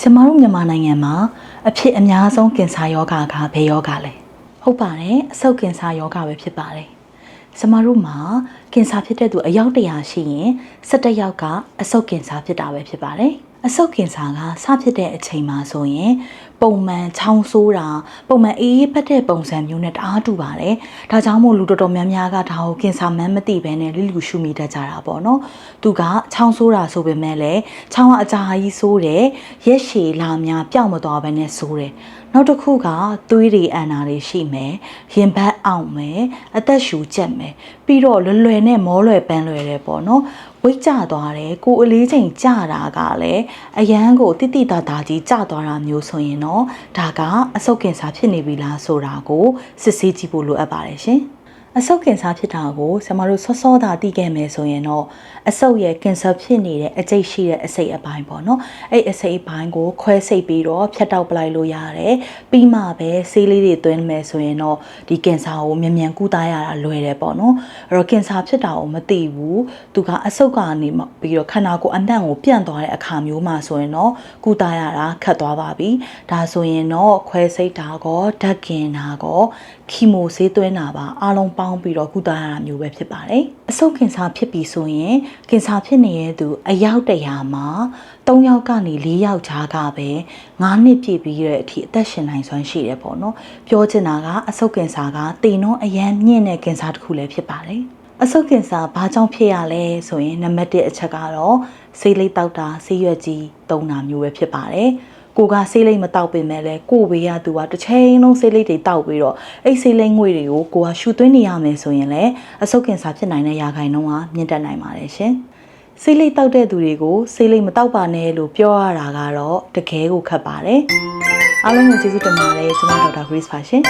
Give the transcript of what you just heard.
ဆင်မတို့မြန်မာနိုင်ငံမှာအဖြစ်အများဆုံးကင်ဆာယောဂါကဘယ်ယောဂါလဲဟုတ်ပါတယ်အဆုတ်ကင်ဆာယောဂါပဲဖြစ်ပါတယ်ဆင်မတို့မှာကင်ဆာဖြစ်တဲ့သူအယောက်တရာရှိရင်17ယောက်ကအဆုတ်ကင်ဆာဖြစ်တာပဲဖြစ်ပါတယ် အဆုတ်ကင်ဆာကစဖြစ်တဲ့အချိန်မှာဆိုရင်ပုံမှန်ချောင်းဆိုးတာပုံမှန်အေးအေးဖက်တဲ့ပုံစံမျိုးနဲ့တအားတူပါတယ်။ဒါကြောင့်မို့လူတော်တော်များများကဒါကိုကင်ဆာမှန်းမသိဘဲနဲ့လိလူရှုမိတတ်ကြတာပေါ့နော်။သူကချောင်းဆိုးတာဆိုပေမဲ့လည်းချောင်းကအကြာကြီးဆိုးတယ်ရက်ရှည်လာများပျောက်မသွားဘဲနဲ့ဆိုးတယ်။နောက်တစ်ခုကသွေးတွေအန်တာတွေရှိမယ်။ရင်ဘတ်အောင်မယ်။အသက်ရှူကျက်မယ်။ပြီးတော့လွယ်လွယ်နဲ့မောလွယ်ပန်းလွယ်တယ်ပေါ့နော်။ဝိတ်ကျသွားတယ်ကိုယ်အလေးချိန်ကျတာကလည်းအရန်ကိုတိတိတသားကြီးကျသွားတာမျိုးဆိုရင်တော့ဒါကအဆုတ်ကင်ဆာဖြစ်နေပြီလားဆိုတာကိုစစ်ဆေးကြည့်ဖို့လိုအပ်ပါတယ်ရှင် အဆုတ်ကင်ဆာဖြစ်တာကိုဆမတို့စောစောသာသိခဲ့မယ်ဆိုရင်တော့အဆုတ်ရဲ့ကင်ဆာဖြစ်နေတဲ့အကျိတ်ရှိတဲ့အစိတ်အပိုင်းပေါ့နော်အဲ့အစိတ်အပိုင်းကိုခွဲစိတ်ပြီးတော့ဖြတ်တောက်ပလိုက်လို့ရတယ်ပြီးမှပဲဆေးလေးတွေသွင်းမယ်ဆိုရင်တော့ဒီကင်ဆာကိုမြန်မြန်ကုသရတာလွယ်တယ်ပေါ့နော်အဲ့တော့ကင်ဆာဖြစ်တာကိုမသိဘူးသူကအဆုတ်ကနေမှပြီးတော့ခန္ဓာကိုယ်အနှံ့ကိုပြန့်သွားတဲ့အခါမျိုးမှာဆိုရင်တော့ကုသရတာခက်သွားပါပြီဒါဆိုရင်တော့ခွဲစိတ်တာကောဓာတ်ကင်တာကောခီမိုဆေးသွင်းတာပါအားလုံးပေါင်းပြီးတော့ကုသရတာမျိုးပဲဖြစ်ပါတယ်အဆုတ်ကင်ဆာဖြစ်ပြီဆိုရင်ကင်ဆာဖြစ်နေတဲ့သူအယောက်တရာမှာ3ယောက်ကနေ4ယောက်ကြားကပဲ9နှစ်ပြည့်ပြီးတဲ့အထိအသက်ရှင်နိုင်စွမ်းရှိတယ်ပေါ့နော်ပြောချင်တာကအဆုတ်ကင်ဆာကတည်နှုန်းအရန်မြင့်တဲ့ကင်ဆာတစ်ခုလည်းဖြစ်ပါတယ်အဆုတ်ကင်ဆာဘာကြောင့်ဖြစ်ရလဲဆိုရင်နံပါတ်1အချက်ကတော့ဆေးလိပ်တောက်တာဆေးရွက်ကြီးသုံးတာမျိုးပဲဖြစ်ပါတယ် ကိုကဆေးလိပ်မတောက်ပင်မဲ့လဲကိုဘေးရသူကတစ်ချိန်လုံးဆေးလိပ်တွေတောက်ပြီးတော့အဲ့ဆေးလိပ်ငွေတွေကိုကိုကရှူသွင်းနေရမယ်ဆိုရင်လည်းအဆုတ်ကင်ဆာဖြစ်နိုင်တဲ့ရာခိုင်နှုန်းကမြင့်တက်နိုင်ပါတယ်ရှင်ဆေးလိပ်တောက်တဲ့သူတွေကိုဆေးလိပ်မတောက်ပါနဲ့လို့ပြောရတာကတော့တကယ်ကိုခက်ပါတယ်အားလုံးကိုကျေးဇူးတင်ပါတယ်ကျွန်မဒေါက်တာ Grace ပါရှင်